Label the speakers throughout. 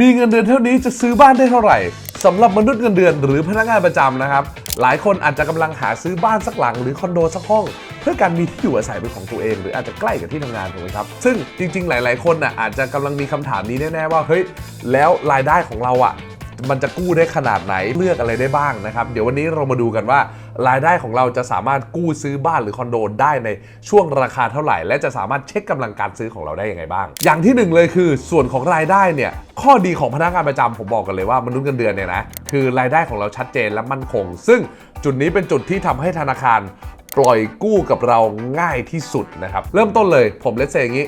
Speaker 1: มีเงินเดือนเท่านี้จะซื้อบ้านได้เท่าไหร่สำหรับมนุษย์เงินเดือนหรือพนักงานประจำนะครับ หลายคนอาจจะกำลังหาซื้อบ้านสักหลังหรือคอนโดสักห้อง เพื่อการมีที่อยู่อาศัยเป็นของตัวเอง หรืออาจจะใกล้กับที่ทำงานถูกไหมครับ ซึ่งจริง ๆ หลาย ๆ คนน่ะอาจจะกำลังมีคำถามนี้แน่ๆว่าเฮ้ยแล้วรายได้ของเราอะ มันจะกู้ได้ขนาดไหนเลือกอะไรได้บ้างนะครับเดี๋ยววันนี้เรามาดูกันว่ารายได้ของเราจะสามารถกู้ซื้อบ้านหรือคอนโดได้ในช่วงราคาเท่าไหร่ และจะสามารถเช็คกำลังการซื้อของเราได้ยังไงบ้าง อย่างที่หนึ่งเลยคือส่วนของรายได้เนี่ยข้อดีของพนักงานประจำผมบอกกันเลยว่ามนุษย์เงินเดือนเนี่ยนะคือรายได้ของเราชัดเจนและมั่นคง ซึ่งจุดนี้เป็นจุดที่ทำให้ธนาคารปล่อยกู้กับเราง่ายที่สุดนะครับ เริ่มต้นเลยผมเลสเซอย่างนี้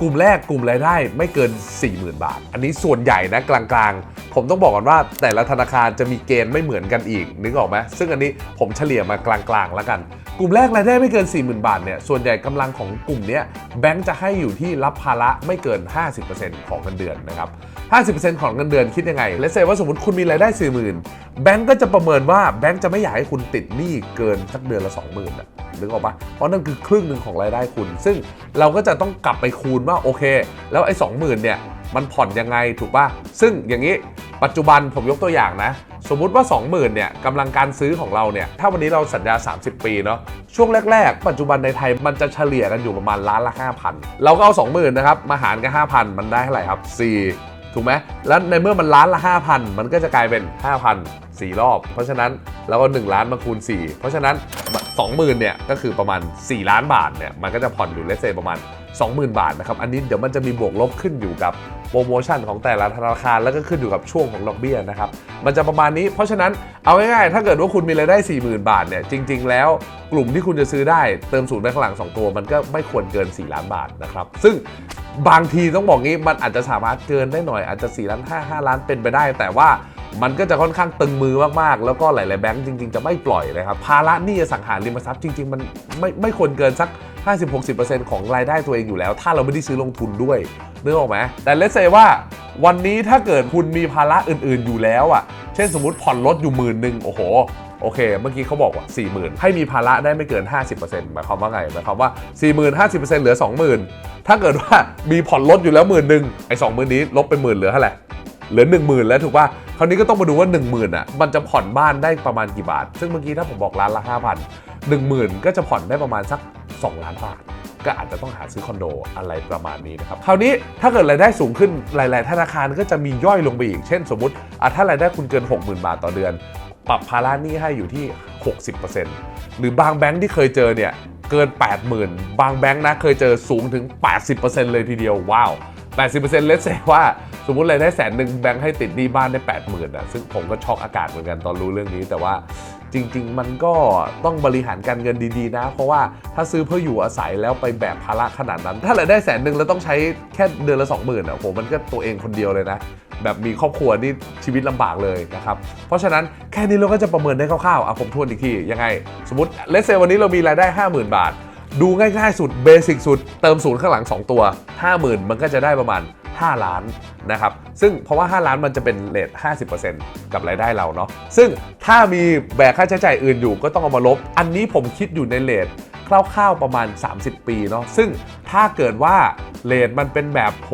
Speaker 1: กลุ่มแรกกลุ่มรายได้ไม่เกิน 40,000 บาท อันนี้ส่วนใหญ่นะกลางๆ ผมต้องบอกก่อนว่าแต่ละธนาคารจะมีเกณฑ์ไม่เหมือนกันอีกนึกออกไหมซึ่งอันนี้ผมเฉลี่ยมากลางๆแล้วกัน กลุ่มแรกรายได้ไม่เกิน 40,000 บาทเนี่ยส่วนใหญ่กำลังของกลุ่มนี้แบงก์จะให้อยู่ที่รับภาระไม่เกิน 50%ของเงินเดือนนะครับ 50%ของเงินเดือนคิดยังไงเลสเซว่าสมมติคุณมีรายได้ 40,000 แบงก์ก็จะประเมินว่าแบงก์จะไม่อยากให้คุณติดหนี้เกินสักเดือนละ 20,000นะ นึกออกปะเพราะนั่นคือครึ่งหนึ่งของรายได้คุณ ซึ่งเราก็จะต้องกลับไปคูณว่าโอเค แล้วไอ้20,000เนี่ยมันผ่อนยังไงถูกปะซึ่งอย่างนี้ปัจจุบันผมยกตัวอย่างนะ สมมุติว่า 20,000เนี่ยกำลังการซื้อของเราเนี่ยถ้าวันนี้เราสัญญา 30 ปีเนาะช่วงแรก ๆ ปัจจุบันในไทยมันจะเฉลี่ยกันอยู่ประมาณล้านละ 5,000 เราก็เอา 20,000นะครับมาหารกัน 5,000 มันได้เท่าไหร่ครับ4 ถูกไหมแล้วในเมื่อมันล้านละ 5,000 มันก็จะกลายเป็น 5,000 4 รอบ เพราะฉะนั้นเราก็ 1 ล้านมาคูณ 4 เพราะฉะนั้น 20,000เนี่ยก็คือประมาณ 4 ล้านบาทเนี่ยมันก็จะผ่อนอยู่เลสเซประมาณ 20,000 บาทนะครับ อันนี้เดี๋ยวมันจะมีบวกลบขึ้นอยู่กับโปรโมชั่นของแต่ละธนาคารแล้วก็ขึ้นอยู่กับช่วงของดอกเบี้ยนะครับ มันจะประมาณนี้ เพราะฉะนั้นเอาง่ายๆ ถ้าเกิดว่าคุณมีรายได้ 40,000 บาทเนี่ยจริง ๆ แล้วกลุ่มที่คุณจะซื้อได้เติมศูนย์ไปข้างหลัง2ตัวมันก็ไม่ควรเกิน 4 ล้านบาทนะครับซึ่ง บางทีต้องบอกงี้มันอาจจะสามารถเกินได้หน่อยอาจจะ4ล้าน5 5ล้านเป็นไปได้ แต่ว่ามันก็จะค่อนข้างตึงมือมากๆ แล้วก็หลาย ๆ แบงก์จริง ๆ จะไม่ปล่อยนะครับ ภาระหนี้อสังหาริมทรัพย์จริง ๆ มันไม่ไม่ควรเกินสัก 50-60%ของรายได้ตัวเองอยู่แล้ว ถ้าเราไม่ได้ซื้อลงทุนด้วยนึกออกไหมแต่เลสเซว่าวันนี้ถ้าเกิดคุณมีภาระอื่น ๆ อยู่แล้วอะ ช่นสมมติผ่อนรถอยู่หมื่นหนึ่งโอ้โหโอเค เมื่อกี้เขาบอกว่า 40,000 ให้มีภาระได้ไม่เกิน 50%หมายความว่าไงหมายความว่า 40,000 50%เหลือ 20,000 ถ้าเกิดว่ามีผ่อนรถอยู่แล้วหมื่นหนึ่งไอ้สองหมื่นนี้ลบไปหมื่นเหลือเท่าไหร่เหลือ 1 0,000 แล้วถูกป่ะคราวนี้ก็ต้องมาดูว่า 1 0,000อะมันจะผ่อนบ้านได้ประมาณกี่บาท ซึ่งเมื่อกี้ถ้าผมบอกล้านละ5,000 10,000 ก็จะผ่อนได้ประมาณสัก 2 ล้านบาท ก็อาจจะต้องหาซื้อคอนโดอะไรประมาณนี้นะครับคราวนี้ถ้าเกิดรายได้สูงขึ้นหลาย ๆ ธนาคารก็จะมีย่อยลงไปอีก เช่นสมมติถ้ารายได้คุณเกิน 60,000 บาทต่อเดือน ปรับภาระหนี้ให้อยู่ที่ 60%หรือบางแบงค์ที่เคยเจอเนี่ยเกิน 80,000 บางแบงค์นะเคยเจอสูงถึง 80%เลยทีเดียวว้าว 80%เลสเซว่าสมมติรายได้แสนหนึ่งแบงค์ให้ติดหนี้บ้านได้ 80,000อะซึ่งผมก็ช็อกอากาศเหมือนกันตอนรู้เรื่องนี้แต่ว่า จริง ๆ มันก็ต้องบริหารการเงินดีๆนะ เพราะว่าถ้าซื้อเพื่ออยู่อาศัยแล้วไปแบกภาระขนาดนั้น ถ้ารายได้แสนหนึ่งแล้วต้องใช้แค่เดือนละ 20,000อะโหมันก็ตัวเองคนเดียวเลยนะ แบบมีครอบครัวนี่ชีวิตลำบากเลยนะครับ เพราะฉะนั้นแค่นี้เราก็จะประเมินได้คร่าวๆอะผมทวนอีกทียังไง สมมติเลสเซวันนี้เรามีรายได้ 50,000 บาท ดูง่ายๆสุดเบสิกสุดเติมศูนย์ข้างหลัง 2 ตัว 50,000 มันก็จะได้ประมาณ 5 ล้านนะครับ ซึ่งเพราะว่า 5 ล้านมันจะเป็นเลท50%กับรายได้เราเนาะ ซึ่งถ้ามีแบกค่าใช้จ่ายอื่นอยู่ก็ต้องเอามาลบ อันนี้ผมคิดอยู่ในเลทคร่าวๆประมาณ 30 ปีเนาะ ซึ่งถ้าเกิดว่าเลทมันเป็นแบบโห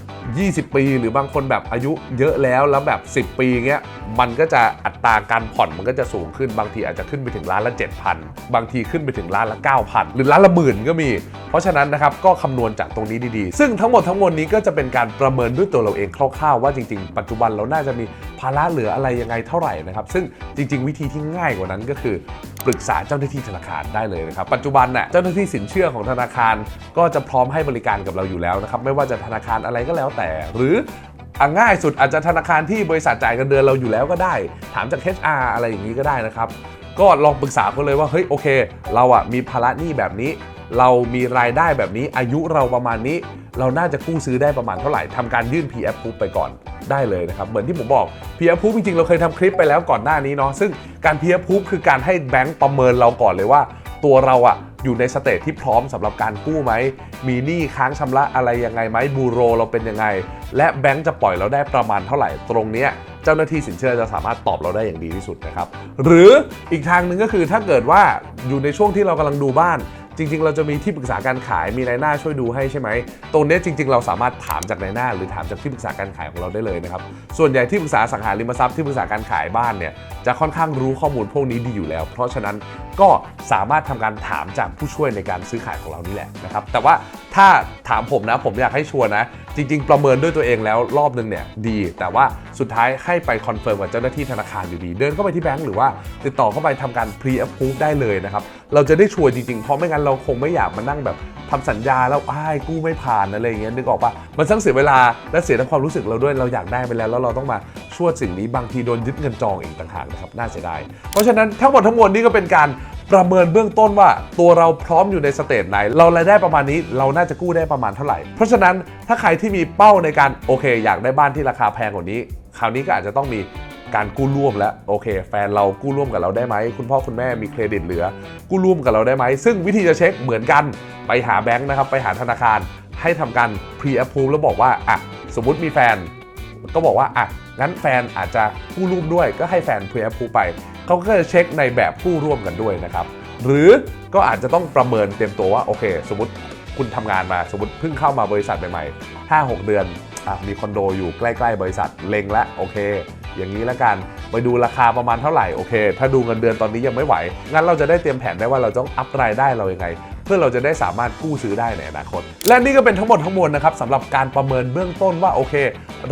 Speaker 1: 20 ปี หรือบางคนแบบอายุเยอะแล้วแล้วแบบ 10 ปีเงี้ย มันก็จะอัตราการผ่อนมันก็จะสูงขึ้นบางทีอาจจะขึ้นไปถึงล้านละ 7,000 บางทีขึ้นไปถึงล้านละ 9,000 หรือล้านละหมื่นก็มี เพราะฉะนั้นนะครับก็คำนวณจากตรงนี้ดีๆ ซึ่งทั้งหมดทั้งมวลนี้ก็จะเป็นการประเมินด้วยตัวเราเองคร่าวๆ ว่าจริงๆ ปัจจุบันเราน่าจะมีภาระเหลืออะไรยังไงเท่าไหร่นะครับซึ่งจริง ๆ วิธีที่ง่ายกว่านั้นก็คือปรึกษาเจ้าหน้าที่ธนาคารได้เลยนะครับ ปัจจุบันน่ะเจ้าหน้าที่สินเชื่อของธนาคารก็จะพร้อมให้บริการกับเราอยู่แล้วนะครับไม่ว่าจะธนาคารอะไรก็แล้วแต่ หรือ ง่ายสุดอาจจะธนาคารที่บริษัทจ่ายเงินเดือนเราอยู่แล้วก็ได้ ถามจาก HR อะไรอย่างนี้ก็ได้นะครับ ก็ลองปรึกษาเขาเลยว่าเฮ้ยโอเค เราอะมีภาระหนี้แบบนี้ เรามีรายได้แบบนี้ อายุเราประมาณนี้ เราน่าจะกู้ซื้อได้ประมาณเท่าไหร่ทำการยื่น P F ไปก่อนได้เลยนะครับ เหมือนที่ผมบอก P F จริงๆเราเคยทำคลิปไปแล้วก่อนหน้านี้เนาะซึ่งการ P F คือการให้แบงก์ประเมินเราก่อนเลยว่า ตัวเราอะ อยู่ในสเตจที่พร้อมสำหรับการกู้ไหม มีหนี้ค้างชำระอะไรยังไงไหมบูโรเราเป็นยังไง และแบงก์จะปล่อยเราได้ประมาณเท่าไหร่ตรงเนี้ยเจ้าหน้าที่สินเชื่อจะสามารถตอบเราได้อย่างดีที่สุดนะครับ หรืออีกทางหนึ่งก็คือถ้าเกิดว่าอยู่ในช่วงที่เรากำลังดูบ้าน จริง ๆ เราจะมีที่ปรึกษาการขายมีนายหน้าช่วยดูให้ใช่ไหมตรงนี้จริง ๆ เราสามารถถามจากนายหน้า หรือถามจากที่ปรึกษาการขายของเราได้เลยนะครับส่วนใหญ่ที่ปรึกษาสังหาริมทรัพย์ที่ปรึกษาการขายบ้านเนี่ยจะค่อนข้างรู้ข้อมูลพวกนี้ดีอยู่แล้ว เพราะฉะนั้นก็สามารถทำการถามจากผู้ช่วยในการซื้อขายของเรานี่แหละนะครับแต่ว่าถ้าถามผมนะผมอยากให้ชัวร์นะ จริง ๆ ประเมินด้วยตัวเองแล้วรอบนึงเนี่ยดี แต่ว่าสุดท้ายให้ไปคอนเฟิร์มกับเจ้าหน้าที่ธนาคารอยู่ดี เดินเข้าไปที่แบงก์หรือว่าติดต่อเข้าไปทำการ pre approve ได้เลยนะครับ เราจะได้ชัวร์จริง ๆ เพราะไม่งั้นเราคงไม่อยากมานั่งแบบทำสัญญาแล้วอ้ายกู้ไม่ผ่านอะไรอย่างเงี้ยนึกออกปะมันทั้งเสียเวลาและเสียทั้งความรู้สึกเราด้วยเราอยากได้ไปแล้ว แล้วเราต้องมาช่วยสิ่งนี้บางทีโดนยึดเงินจองอีกต่างหากนะครับน่าเสียดายเพราะฉะนั้นทั้งหมดทั้งมวลนี้ก็เป็นการ ประเมินเบื้องต้นว่าตัวเราพร้อมอยู่ในสเตจไหน เรารายได้ประมาณนี้เราน่าจะกู้ได้ประมาณเท่าไหร่ เพราะฉะนั้นถ้าใครที่มีเป้าในการโอเค อยากได้บ้านที่ราคาแพงกว่านี้ คราวนี้ก็อาจจะต้องมีการกู้ร่วมแล้วโอเค แฟนเรากู้ร่วมกับเราได้ไหมคุณพ่อคุณแม่มีเครดิตเหลือ กู้ร่วมกับเราได้ไหม ซึ่งวิธีจะเช็คเหมือนกันไปหาแบงค์นะครับไปหาธนาคารให้ทำการ pre approve แล้วบอกว่าอะสมมุติมีแฟน ก็บอกว่าอะงั้นแฟนอาจจะกู้ร่วมด้วยก็ให้แฟน pre approve ไป เขาก็จะเช็คในแบบผู้ร่วมกันด้วยนะครับ หรือก็อาจจะต้องประเมินเต็มตัวว่าโอเค สมมติคุณทำงานมาสมมติเพิ่งเข้ามาบริษัทใหม่ๆ5 6 เดือนอมีคอนโดอยู่ใกล้ๆ บริษัทเล็งและโอเค อย่างนี้แล้วกันไปดูราคาประมาณเท่าไหร่โอเค ถ้าดูเงินเดือนตอนนี้ยังไม่ไหวงั้นเราจะได้เตรียมแผนได้ว่าเราต้องอัพรายได้เรายังไง พื่อเราจะได้สามารถกู้ซื้อได้ในอนาคต และนี่ก็เป็นทั้งหมดทั้งมวลนะครับสำหรับการประเมินเบื้องต้นว่าโอเค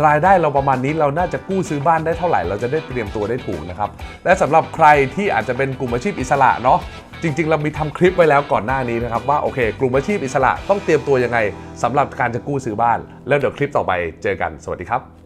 Speaker 1: รายได้เราประมาณนี้เราน่าจะกู้ซื้อบ้านได้เท่าไหร่ เราจะได้เตรียมตัวได้ถูกนะครับและสำหรับใครที่อาจจะเป็นกลุ่มอาชีพอิสระเนาะจริง ๆ เรามีทำคลิปไว้แล้วก่อนหน้านี้นะครับว่าโอเค กลุ่มอาชีพอิสระต้องเตรียมตัวยังไงสำหรับการจะกู้ซื้อบ้าน แล้วเดี๋ยวคลิปต่อไปเจอกันสวัสดีครับ